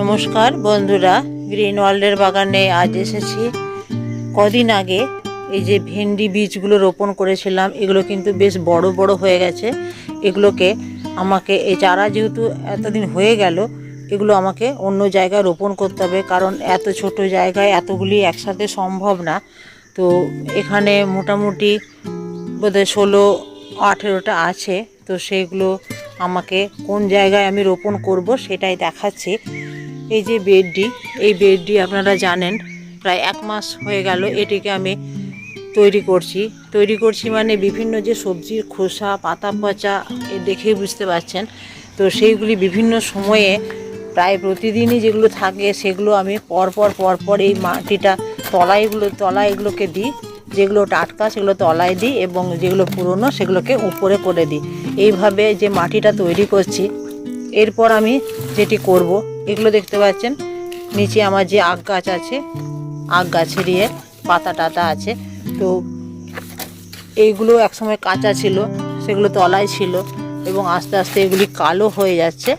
নমস্কার বন্ধুরা, গ্রিন ওয়ার্ল্ডের বাগানে আজ এসেছি। কদিন আগে এই যে ভেন্ডি বীজগুলো রোপণ করেছিলাম, এগুলো কিন্তু বেশ বড় বড় হয়ে গেছে। এগুলোকে আমাকে, এই চারা যেহেতু এতদিন হয়ে গেল, এগুলো আমাকে অন্য জায়গায় রোপণ করতে হবে, কারণ এত ছোট জায়গায় এতগুলি একসাথে সম্ভব না। তো এখানে মোটামুটি বোধহয় ষোলো, আঠেরোটা আছে, তো সেগুলো আমাকে কোন জায়গায় আমি রোপণ করব সেটাই দেখাচ্ছি। এই যে বেডটি, এই বেডটি আপনারা জানেন, প্রায় এক মাস হয়ে গেল এটিকে আমি তৈরি করছি। তৈরি করছি মানে বিভিন্ন যে সবজির খোসা, পাতা পচা, এ দেখেই বুঝতে পারছেন। তো সেইগুলি বিভিন্ন সময়ে প্রায় প্রতিদিনই যেগুলো থাকে সেগুলো আমি পরপর পরপর এই মাটিটা তলাইগুলো তলায় এগুলোকে দিই। যেগুলো টাটকা সেগুলো তলায় দিই এবং যেগুলো পুরনো সেগুলোকে উপরে করে দিই। এইভাবে যে মাটিটা তৈরি করছি, এরপর আমি যেটি করব এগুলো দেখতে পাচ্ছেন? নিচে আমার যে আখ গাছ আছে, আখ গাছের ইয়ে পাতা টাতা আছে। তো এইগুলো একসময় কাঁচা ছিল, সেগুলো তলায় ছিল এবং আস্তে আস্তে এগুলি কালো হয়ে যাচ্ছে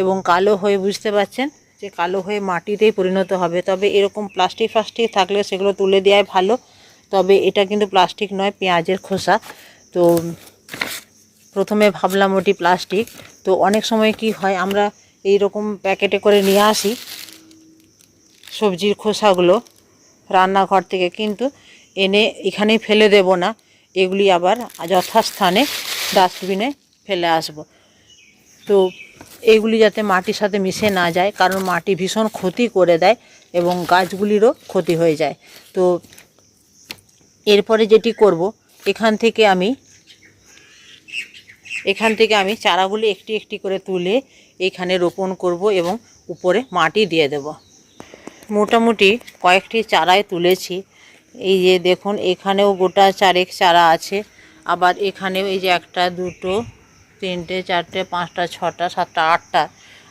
এবং কালো হয়ে বুঝতে পারছেন যে কালো হয়ে মাটিতেই পরিণত হবে। তবে এরকম প্লাস্টিক ফ্লাস্টিক থাকলে সেগুলো তুলে দেওয়াই ভালো। তবে এটা কিন্তু প্লাস্টিক নয়, পেঁয়াজের খোসা। তো প্রথমে ভাবলাম ওটি প্লাস্টিক। তো অনেক সময় কি হয়, আমরা এই রকম প্যাকেটে করে নিয়ে আসি সবজির খোসাগুলো রান্নাঘর থেকে, কিন্তু এনে এখানেই ফেলে দেব না। এগুলি আবার যথাস্থানে ডাস্টবিনে ফেলে আসব। তো এইগুলি যাতে মাটির সাথে মিশে না যায়, কারণ মাটি ভীষণ ক্ষতি করে দেয় এবং গাছগুলিরও ক্ষতি হয়ে যায়। তো এরপরে যেটি করব, এখান থেকে আমি, এখান থেকে আমি চারাগুলি একটি একটি করে তুলে এখানে রোপণ করব এবং উপরে মাটি দিয়ে দেব। মোটামুটি কয়েকটি চারাই তুলেছি। এই যে দেখুন, এখানেও গোটা চারেক চারা আছে। আবার এখানেও এই যে একটা, দুটো, তিনটে, চারটে, পাঁচটা, ছটা, সাতটা, আটটা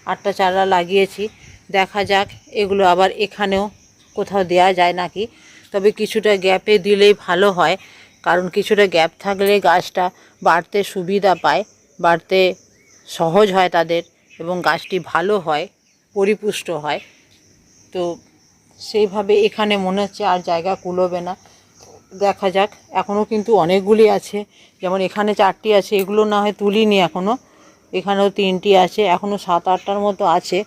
আটটা চারা লাগিয়েছি। দেখা যাক, এগুলো আবার এখানেও কোথাও দেয়া যায় নাকি। তবে কিছুটা গ্যাপে দিলেই ভালো হয়, কারণ কিছুটা গ্যাপ থাকলে গাছটা বাড়তে সুবিধা পায়, বাড়তে সহজ হয় তাদের। এবং গাছটি ভালো হয়, পরিপুষ্ট হয়। তো সেইভাবে এখানে মনে হচ্ছে আর জায়গা কুলোবে না। দেখা যাক এখনও কিন্তু অনেকগুলি আছে। যেমন এখানে চারটি আছে, এগুলো না হয় তুলিনি এখনও এখানেও তিনটি আছে এখনও সাত আটটার মতো আছে।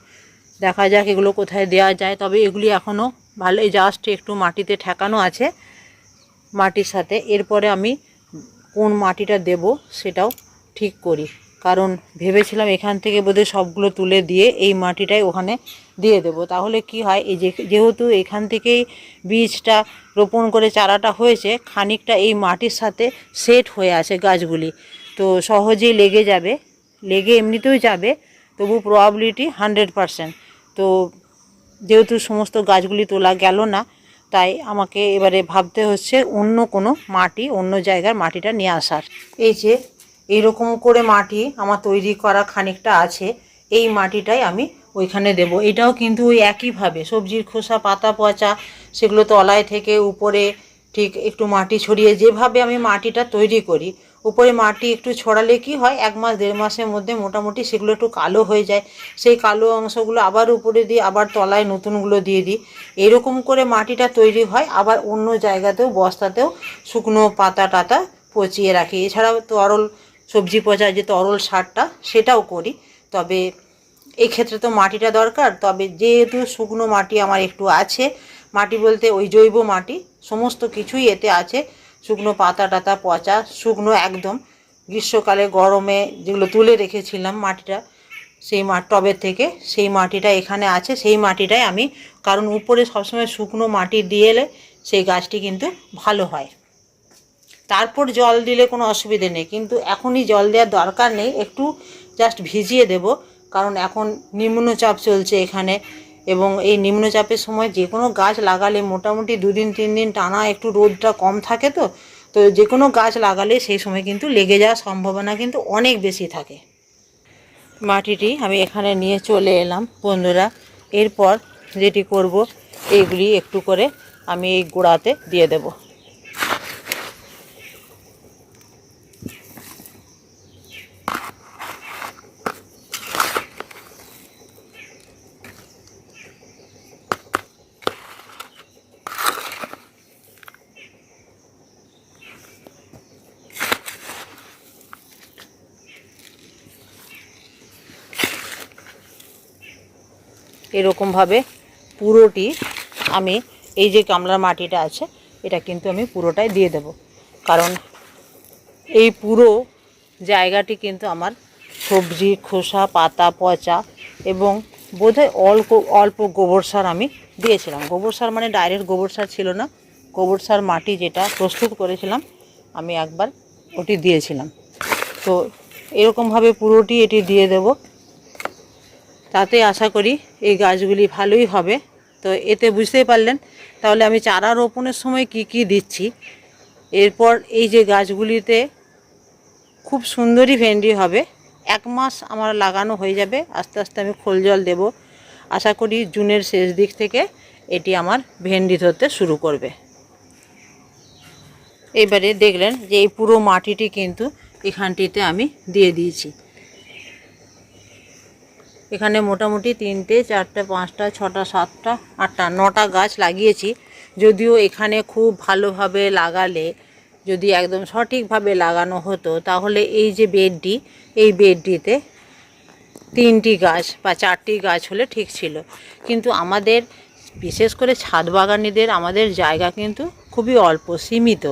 দেখা যাক এগুলো কোথায় দেওয়া যায়। তবে এগুলি এখনও ভালো জাস্ট একটু মাটিতে ঠেকানো আছে মাটির সাথে। এরপরে আমি কোন মাটিটা দেব সেটাও ঠিক করি। কারণ ভেবেছিলাম এখান থেকে বোধহয় সবগুলো তুলে দিয়ে এই মাটিটাই ওখানে দিয়ে দেব। তাহলে কি হয়, এই যেহেতু এখান থেকেই বীজটা রোপণ করে চারাটা হয়েছে, খানিকটা এই মাটির সাথে সেট হয়ে আছে গাছগুলি। তো সহজেই লেগে যাবে, লেগে এমনিতেও যাবে, তবু প্রবাবিলিটি হান্ড্রেড পারসেন্ট তো যেহেতু সমস্ত গাছগুলি তোলা গেল না, তাই আমাকে এবারে ভাবতে হচ্ছে অন্য কোনো মাটি, অন্য জায়গার মাটিটা নিয়ে আসার। এই যে এইরকম করে মাটি আমার তৈরি করা খানিকটা আছে, এই মাটিটাই আমি ওইখানে দেব। এটাও কিন্তু ওই একইভাবে সবজির খোসা, পাতা পচা, সেগুলো তলায় থেকে উপরে ঠিক একটু মাটি ছড়িয়ে যেভাবে আমি মাটিটা তৈরি করি, উপরে মাটি একটু ছড়ালে কি হয়, এক মাস, দেড় মাসের মধ্যে মোটামুটি সেগুলো একটু কালো হয়ে যায়। সেই কালো অংশগুলো আবার উপরে দিই, আবার তলায় নতুনগুলো দিয়ে দিই। এরকম করে মাটিটা তৈরি হয়, আবার অন্য জায়গাতেও বস্তাতেও শুকনো পাতা টাতা পচিয়ে রাখি। এছাড়াও তরল সবজি পচা যে তরল সারটা সেটাও করি। তবে এই ক্ষেত্রে তো মাটিটা দরকার। তবে যেহেতু শুকনো মাটি আমার একটু আছে, মাটি বলতে ওই জৈব মাটি, সমস্ত কিছুই এতে আছে। শুকনো পাতা টাতা পচা, শুকনো একদম। গ্রীষ্মকালে গরমে যেগুলো তুলে রেখেছিলাম মাটিটা, সেই মাঠ টবের থেকে সেই মাটিটা এখানে আছে। সেই মাটিটাই আমি, কারণ উপরে সবসময় শুকনো মাটি দিয়ে এলে সেই গাছটি কিন্তু ভালো হয়। তারপর জল দিলে কোনো অসুবিধে নেই। কিন্তু এখনই জল দেওয়ার দরকার নেই, একটু জাস্ট ভিজিয়ে দেব। কারণ এখন নিম্নচাপ চলছে এখানে এবং এই নিম্নচাপের সময় যে কোনো গাছ লাগালে মোটামুটি দুদিন, তিন দিন টানা একটু রোদটা কম থাকে তো তো যে কোনো গাছ লাগালে সেই সময় কিন্তু লেগে যাওয়ার সম্ভাবনা কিন্তু অনেক বেশি থাকে। মাটিটি আমি এখানে নিয়ে চলে এলাম বন্ধুরা। এরপর যেটি করব এইগুলি একটু করে আমি এই গোড়াতে দিয়ে দেবো। এরকমভাবে পুরোটি আমি এই যে গামলার মাটিটা আছে, এটা কিন্তু আমি পুরোটাই দিয়ে দেব। কারণ এই পুরো জায়গাটি কিন্তু আমার সবজি, খোসা, পাতা, পচা এবং বোধহয় অল্প অল্প গোবর সার আমি দিয়েছিলাম। গোবর সার মানে ডাইরেক্ট গোবর সার ছিল না। গোবর সার মাটি যেটা প্রস্তুত করেছিলাম, আমি একবার ওটি দিয়েছিলাম। তো এরকমভাবে পুরোটি এটি দিয়ে দেব। তাতে আশা করি এই গাছগুলি ভালোই হবে। তো এতে বুঝতেই পারলেন, তাহলে আমি চারা রোপণের সময় কি কি দিচ্ছি। এরপর এই যে গাছগুলিতে খুব সুন্দরই ভেন্ডি হবে। এক মাস আমার লাগানো হয়ে যাবে, আস্তে আস্তে আমি খোল জল দেব। আশা করি জুনের শেষ দিক থেকে এটি আমার ভেন্ডি ধরতে শুরু করবে। এবারে দেখলেন যে এই পুরো মাটিটি কিন্তু এখানটিতে আমি দিয়ে দিয়েছি। এখানে মোটামুটি তিনটে, চারটে, পাঁচটা, ছটা, সাতটা, আটটা, নটা গাছ লাগিয়েছি। যদিও এখানে খুব ভালোভাবে লাগালে যদি একদম সঠিকভাবে লাগানো হতো, তাহলে এই যে বেডটি, এই বেডটিতে তিনটি গাছ বা চারটি গাছ হলে ঠিক ছিল। কিন্তু আমাদের, বিশেষ করে ছাদ বাগানিদের, আমাদের জায়গা কিন্তু খুবই অল্প, সীমিত।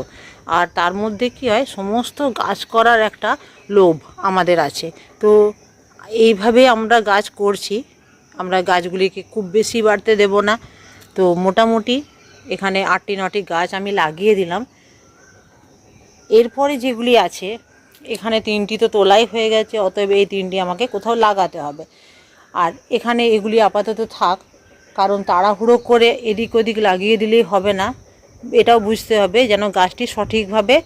আর তার মধ্যে কি হয়, সমস্ত গাছ করার একটা লোভ আমাদের আছে। তো এইভাবে আমরা গাছ করছি। আমরা গাছগুলিকে খুব বেশি বাড়তে দেব না। তো মোটামুটি এখানে আটটি নটি গাছ আমি লাগিয়ে দিলাম। এরপরে যেগুলি আছে, এখানে তিনটি তো তোলাই হয়ে গেছে, অতএব এই তিনটি আমাকে কোথাও লাগাতে হবে। আর এখানে এগুলি আপাতত থাক, কারণ তাড়াহুড়ো করে এদিক ওদিক লাগিয়ে দিলেই হবে না। এটাও বুঝতে হবে যেন গাছটি সঠিকভাবে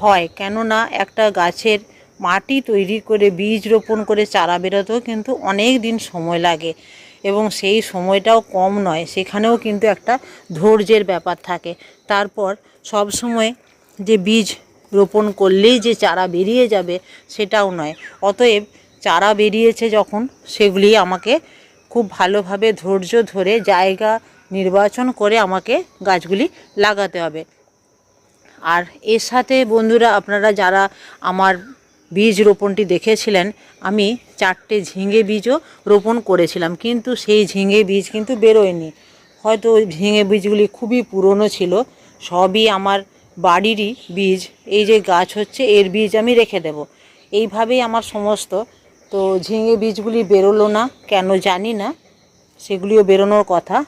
হয়, কেননা একটা গাছের মাটি তৈরি করে, বীজ রোপণ করে, চারা বেরোতেও কিন্তু অনেক দিন সময় লাগে। এবং সেই সময়টাও কম নয়, সেখানেও কিন্তু একটা ধৈর্যের ব্যাপার থাকে। তারপর সব সময় যে বীজ রোপণ করলেই যে চারা বেরিয়ে যাবে, সেটাও নয়। অতএব চারা বেরিয়েছে যখন, সেগুলি আমাকে খুব ভালোভাবে ধৈর্য ধরে জায়গা নির্বাচন করে আমাকে গাছগুলি লাগাতে হবে। আর এর সাথে বন্ধুরা, আপনারা যারা আমার বীজ রোপণটি দেখেছিলেন, আমি চারটে ঝিঙে বীজও রোপণ করেছিলাম, কিন্তু সেই ঝিঙে বীজ কিন্তু বেরোয়নি। হয়তো ঝিঙে বীজগুলি খুবই পুরনো ছিল, সবই আমার বাড়িরই বীজ, এই যে গাছ হচ্ছে এর বীজ আমি রেখে দেব। এইভাবেই আমার সমস্ত, তো ঝিঙে বীজগুলি বেরোলো না, কেন জানি না, সেগুলিও বেরোনোর কথা।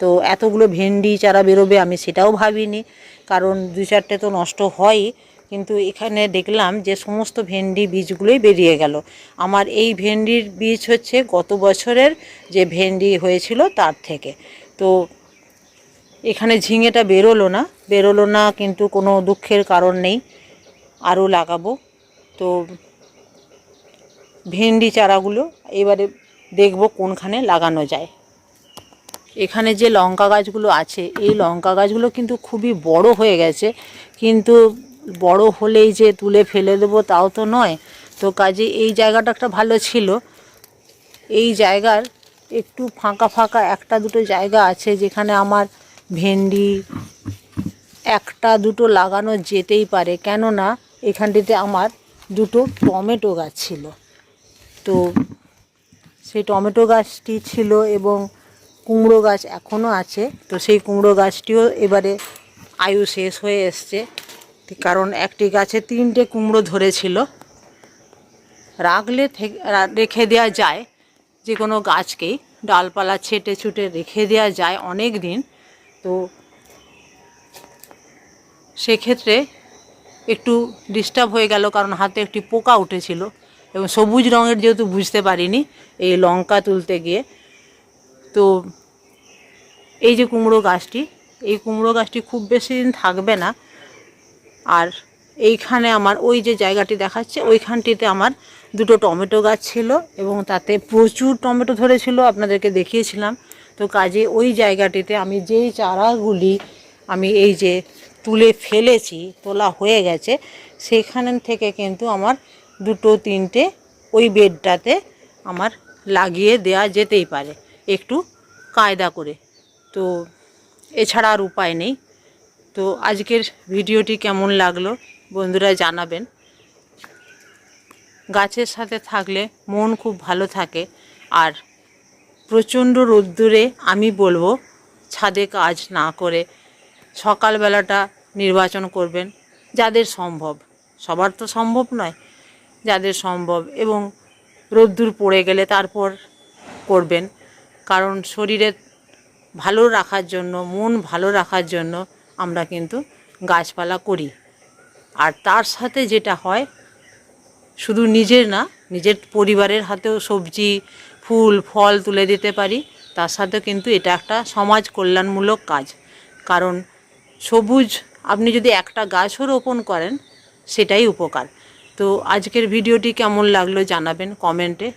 তো এতগুলো ভেন্ডি চারা বেরোবে আমি সেটাও ভাবিনি, কারণ দু চারটে তো নষ্ট হয়ই। কিন্তু এখানে দেখলাম যে সমস্ত ভেন্ডি বীজগুলোই বেরিয়ে গেল। আমার এই ভেন্ডির বীজ হচ্ছে গত বছরের যে ভেন্ডি হয়েছিল তার থেকে। তো এখানে ঝিঙেটা বেরোলো না বেরোলো না কিন্তু কোনো দুঃখের কারণ নেই, আরও লাগাবো। তো ভেন্ডি চারাগুলো এবারে দেখব কোনখানে লাগানো যায়। এখানে যে লঙ্কা গাছগুলো আছে, এই লঙ্কা গাছগুলো কিন্তু খুবই বড় হয়ে গেছে, কিন্তু বড় হলেই যে তুলে ফেলে দেবো তাও তো নয়। তো কাজে এই জায়গাটা একটা ভালো ছিল। এই জায়গার একটু ফাঁকা ফাঁকা একটা দুটো জায়গা আছে যেখানে আমার ভেন্ডি একটা দুটো লাগানো যেতেই পারে। কেননা এখানটিতে আমার দুটো টমেটো গাছ ছিল। তো সেই টমেটো গাছটি ছিল এবং কুমড়ো গাছ এখনও আছে। তো সেই কুমড়ো গাছটিও এবারে আয়ু শেষ হয়ে এসছে। কারণ একটি গাছে তিনটে কুমড়ো ধরেছিল। রাখলে রেখে দেওয়া যায়, যে কোনো গাছকেই। ডালপালা ছেটে ছুটে রেখে দেওয়া যায় অনেক দিন। তো সেক্ষেত্রে একটু ডিস্টার্ব হয়ে গেল, কারণ হাতে একটি পোকা উঠেছিল। এবং সবুজ রঙের যেহেতু বুঝতে পারিনি, এই লঙ্কা তুলতে গিয়ে। তো এই যে কুমড়ো গাছটি, এই কুমড়ো গাছটি খুব বেশি দিন থাকবে না। আর এইখানে আমার ওই যে জায়গাটি দেখাচ্ছে, ওইখানটিতে আমার দুটো টমেটো গাছ ছিল এবং তাতে প্রচুর টমেটো ধরেছিল, আপনাদেরকে দেখিয়েছিলাম। তো কাজে ওই জায়গাটিতে আমি যেই চারাগুলি আমি এই যে তুলে ফেলেছি, তোলা হয়ে গেছে, সেখান থেকে কিন্তু আমার দুটো তিনটে ওই বেডটাতে আমার লাগিয়ে দেয়া যেতেই পারে, একটু কায়দা করে। তো এছাড়া আর উপায় নেই। তো আজকের ভিডিওটি কেমন লাগল বন্ধুরা জানাবেন। গাছের সাথে থাকলে মন খুব ভালো থাকে। আর প্রচণ্ড রোদ্দুরে আমি বলব ছাদে কাজ না করে সকালবেলাটা নির্বাচন করবেন যাদের সম্ভব। সবার তো সম্ভব নয় যাদের সম্ভব এবং রোদ্দুর পড়ে গেলে তারপর করবেন। কারণ শরীরে ভালো রাখার জন্য, মন ভালো রাখার জন্য আমরা কিন্তু গাছপালা করি। আর তার সাথে যেটা হয়, শুধু নিজের না, নিজের পরিবারের হাতেও সবজি, ফুল, ফল তুলে দিতে পারি। তার সাথে কিন্তু এটা একটা সমাজ কল্যাণমূলক কাজ। কারণ সবুজ, আপনি যদি একটা গাছও রোপণ করেন, সেটাই উপকার। তো আজকের ভিডিওটি কেমন লাগল জানাবেন কমেন্টে।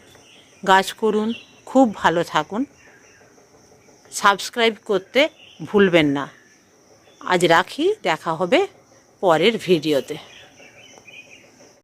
গাছ করুন, খুব ভালো থাকুন। সাবস্ক্রাইব করতে ভুলবেন না। আজ রাখি দেখা হবে পরের ভিডিওতে।